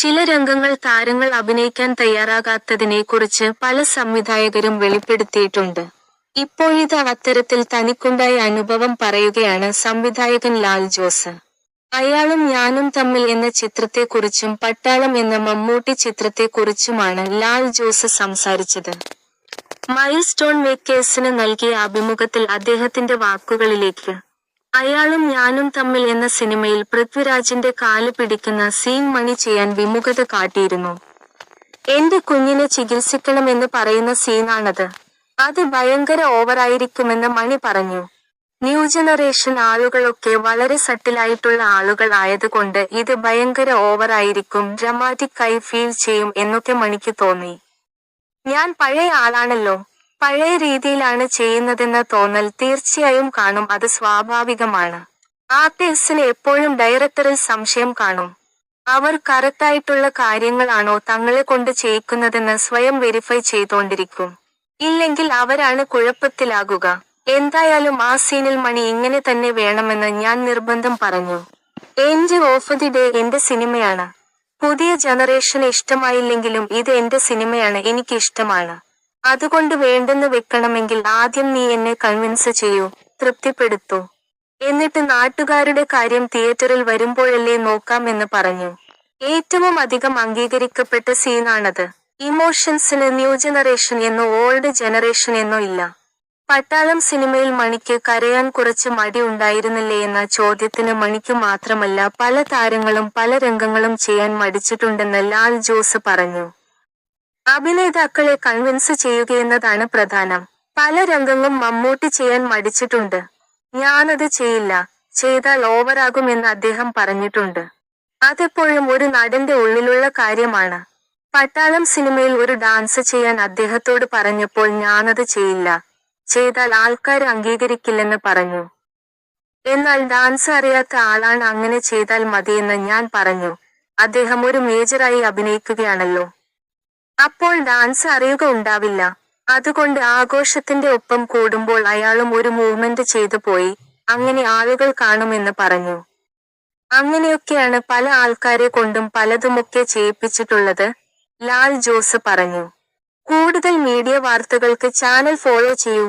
ചില രംഗങ്ങൾ താരങ്ങൾ അഭിനയിക്കാൻ തയ്യാറാകാത്തതിനെക്കുറിച്ച് പല സംവിധായകരും വെളിപ്പെടുത്തിയിട്ടുണ്ട്. ഇപ്പോഴിത് അത്തരത്തിൽ തനിക്കുണ്ടായ അനുഭവം പറയുകയാണ് സംവിധായകൻ ലാൽ ജോസ്. അയാളും ഞാനും തമ്മിൽ എന്ന ചിത്രത്തെക്കുറിച്ചും പട്ടാളം എന്ന മമ്മൂട്ടി ചിത്രത്തെക്കുറിച്ചുമാണ് ലാൽ ജോസ് സംസാരിച്ചത്. മൈൽ സ്റ്റോൺ മേക്കേഴ്സിന് നൽകിയ അഭിമുഖത്തിൽ അദ്ദേഹത്തിന്റെ വാക്കുകളിലേക്ക് അയാളും ഞാനും തമ്മിൽ എന്ന സിനിമയിൽ പൃഥ്വിരാജിന്റെ കാൽ പിടിക്കുന്ന സീൻ മണി ചെയ്യാൻ വിമുഖത കാട്ടിയിരുന്നു. എന്റെ കുഞ്ഞിനെ ചികിത്സിക്കണമെന്ന് പറയുന്ന സീനാണത്. അത് ഭയങ്കര ഓവറായിരിക്കുമെന്ന് മണി പറഞ്ഞു. ന്യൂ ജനറേഷൻ ആളുകളൊക്കെ വളരെ സട്ടിലായിട്ടുള്ള ആളുകൾ ആയതുകൊണ്ട് ഇത് ഭയങ്കര ഓവറായിരിക്കും ഡ്രമാറ്റിക് ആയി ഫീൽ ചെയ്യും എന്നൊക്കെ മണിക്ക് തോന്നി. ഞാൻ പഴയ ആളാണല്ലോ. പഴയ രീതിയിലാണ് ചെയ്യുന്നതെന്ന തോന്നൽ തീർച്ചയായും കാണും. അത് സ്വാഭാവികമാണ്. ആർട്ടിസ്റ്റിന് എപ്പോഴും ഡയറക്ടറിൽ സംശയം കാണും. അവർ കറക്റ്റായിട്ടുള്ള കാര്യങ്ങളാണോ തങ്ങളെ കൊണ്ട് ചെയ്യിക്കുന്നതെന്ന് സ്വയം വെരിഫൈ ചെയ്തുകൊണ്ടിരിക്കും. ഇല്ലെങ്കിൽ അവരാണ് കുഴപ്പത്തിലാകുക. എന്തായാലും ആ സീനിൽ മണി ഇങ്ങനെ തന്നെ വേണമെന്ന് ഞാൻ നിർബന്ധം പറഞ്ഞു. എൻഡ് ഓഫ് ദി ഡേ എന്റെ സിനിമയാണ്. പുതിയ ജനറേഷന് ഇഷ്ടമായില്ലെങ്കിലും ഇത് എന്റെ സിനിമയാണ് എനിക്ക് ഇഷ്ടമാണ് അതുകൊണ്ട് വേണ്ടെന്ന് വെക്കണമെങ്കിൽ ആദ്യം നീ എന്നെ കൺവിൻസ് ചെയ്യൂ തൃപ്തിപ്പെടുത്തൂ. എന്നിട്ട് നാട്ടുകാരുടെ കാര്യം തിയേറ്ററിൽ വരുമ്പോഴല്ലേ നോക്കാം എന്ന് പറഞ്ഞു. ഏറ്റവും അധികം അംഗീകരിക്കപ്പെട്ട സീനാണത് ഇമോഷൻസിന് ന്യൂ ജനറേഷൻ എന്നോ ഓൾഡ് ജനറേഷൻ എന്നോ ഇല്ല. പട്ടാളം സിനിമയിൽ മണിക്ക് കരയാൻ കുറച്ച് മടി ഉണ്ടായിരുന്നില്ലേ എന്ന ചോദ്യത്തിന് മണിക്ക് മാത്രമല്ല പല താരങ്ങളും പല രംഗങ്ങളും ചെയ്യാൻ മടിച്ചിട്ടുണ്ടെന്ന് ലാൽ ജോസ് പറഞ്ഞു. അഭിനേതാക്കളെ കൺവിൻസ് ചെയ്യുകയെന്നതാണ് പ്രധാനം. പല രംഗങ്ങളും മമ്മൂട്ടി ചെയ്യാൻ മടിച്ചിട്ടുണ്ട്. ഞാനത് ചെയ്യില്ല. ചെയ്താൽ ഓവറാകുമെന്ന് അദ്ദേഹം പറഞ്ഞിട്ടുണ്ട്. അതെപ്പോഴും ഒരു നടന്റെ ഉള്ളിലുള്ള കാര്യമാണ്. പട്ടാളം സിനിമയിൽ ഒരു ഡാൻസ് ചെയ്യാൻ അദ്ദേഹത്തോട് പറഞ്ഞപ്പോൾ ഞാനത് ചെയ്യില്ല. ചെയ്താൽ ആൾക്കാർ അംഗീകരിക്കില്ലെന്ന് പറഞ്ഞു. എന്നാൽ ഡാൻസ് അറിയാത്ത ആളാണ് അങ്ങനെ ചെയ്താൽ മതിയെന്ന് ഞാൻ പറഞ്ഞു. അദ്ദേഹം ഒരു മേജറായി അഭിനയിക്കുകയാണല്ലോ. അപ്പോൾ ഡാൻസ് അറിയുക ഉണ്ടാവില്ല. അതുകൊണ്ട് ആഘോഷത്തിന്റെ ഒപ്പം കൂടുമ്പോൾ അയാളും ഒരു മൂവ്മെന്റ് ചെയ്തു പോയി. അങ്ങനെ ആളുകൾ കാണുമെന്ന് പറഞ്ഞു. അങ്ങനെയൊക്കെയാണ് പല ആൾക്കാരെ കൊണ്ടും പലതുമൊക്കെ ചെയ്യിപ്പിച്ചിട്ടുള്ളത് ലാൽ ജോസ് പറഞ്ഞു. കൂടുതൽ മീഡിയ വാർത്തകൾക്ക് ചാനൽ ഫോളോ ചെയ്യൂ.